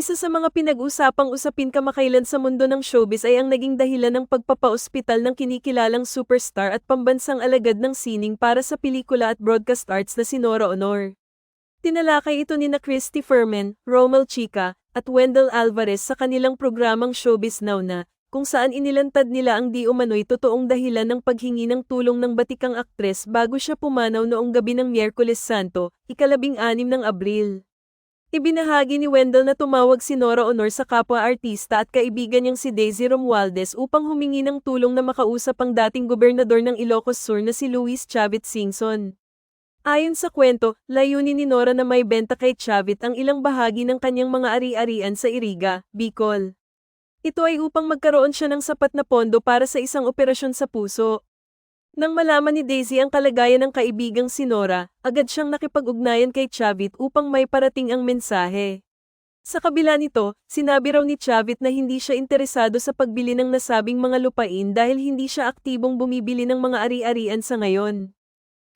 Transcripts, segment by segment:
Isa sa mga pinag-usapang usapin kamakailan sa mundo ng showbiz ay ang naging dahilan ng pagpapaospital ng kinikilalang superstar at pambansang alagad ng sining para sa pelikula at broadcast arts na si Nora Honor. Tinalakay ito ni na Christy Furman, Romel Chica, at Wendell Alvarez sa kanilang programang Showbiz Now na, kung saan inilantad nila ang di umano'y totoong dahilan ng paghingi ng tulong ng batikang aktres bago siya pumanaw noong gabi ng Miyerkules Santo, ikalabing anim ng Abril. Ibinahagi ni Wendell na tumawag si Nora Honor sa kapwa-artista at kaibigan niyang si Daisy Romualdez upang humingi ng tulong na makausap ang dating gobernador ng Ilocos Sur na si Luis Chavit Singson. Ayon sa kwento, layunin ni Nora na may benta kay Chavit ang ilang bahagi ng kanyang mga ari-arian sa Iriga, Bicol. Ito ay upang magkaroon siya ng sapat na pondo para sa isang operasyon sa puso. Nang malaman ni Daisy ang kalagayan ng kaibigang si Nora, agad siyang nakipag-ugnayan kay Chavit upang may parating ang mensahe. Sa kabila nito, sinabi raw ni Chavit na hindi siya interesado sa pagbili ng nasabing mga lupain dahil hindi siya aktibong bumibili ng mga ari-arian sa ngayon.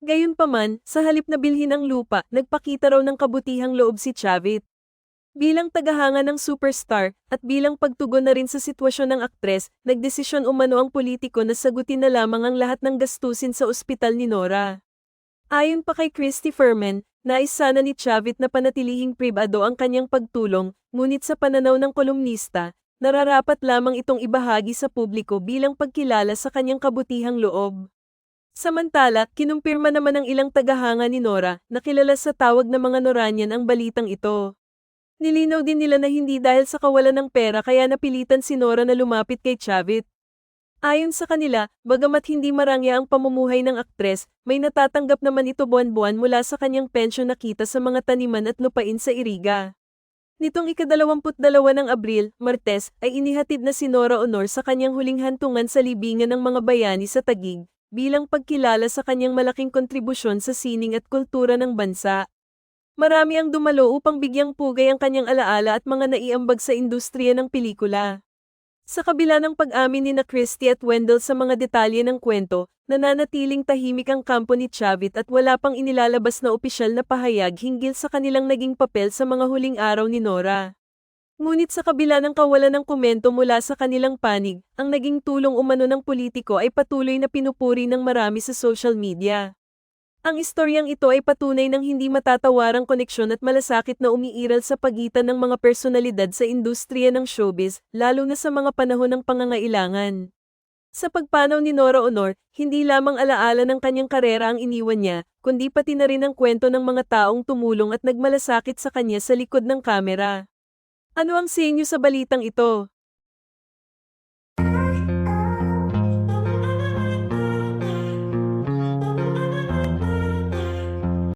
Gayunpaman, sa halip na bilhin ang lupa, nagpakita raw ng kabutihang loob si Chavit. Bilang tagahanga ng superstar, at bilang pagtugon na rin sa sitwasyon ng aktres, nagdesisyon umano ang politiko na sagutin na lamang ang lahat ng gastusin sa ospital ni Nora. Ayon pa kay Christy Furman, nais sana ni Chavit na panatilihing pribado ang kanyang pagtulong, ngunit sa pananaw ng kolumnista, nararapat lamang itong ibahagi sa publiko bilang pagkilala sa kanyang kabutihang loob. Samantala, kinumpirma naman ng ilang tagahanga ni Nora na kilala sa tawag ng mga Noranian ang balitang ito. Nilinaw din nila na hindi dahil sa kawalan ng pera kaya napilitan si Nora na lumapit kay Chavit. Ayon sa kanila, bagamat hindi marangya ang pamumuhay ng aktres, may natatanggap naman ito buwan-buwan mula sa kanyang pensyon na kita sa mga taniman at lupain sa Iriga. Nitong ikadalawamput dalawa ng Abril, Martes, ay inihatid na si Nora Honor sa kanyang huling hantungan sa libingan ng mga bayani sa Tagig, bilang pagkilala sa kanyang malaking kontribusyon sa sining at kultura ng bansa. Marami ang dumalo upang bigyang pugay ang kanyang alaala at mga naiambag sa industriya ng pelikula. Sa kabila ng pag-amin ni na Christie at Wendell sa mga detalye ng kwento, nananatiling tahimik ang kampo ni Chavit at wala pang inilalabas na opisyal na pahayag hinggil sa kanilang naging papel sa mga huling araw ni Nora. Ngunit sa kabila ng kawalan ng komento mula sa kanilang panig, ang naging tulong umano ng politiko ay patuloy na pinupuri ng marami sa social media. Ang istoryang ito ay patunay ng hindi matatawarang koneksyon at malasakit na umiiral sa pagitan ng mga personalidad sa industriya ng showbiz, lalo na sa mga panahon ng pangangailangan. Sa pagpanaw ni Nora Honor, hindi lamang alaala ng kanyang karera ang iniwan niya, kundi pati na rin ang kwento ng mga taong tumulong at nagmalasakit sa kanya sa likod ng kamera. Ano ang sinyo sa balitang ito?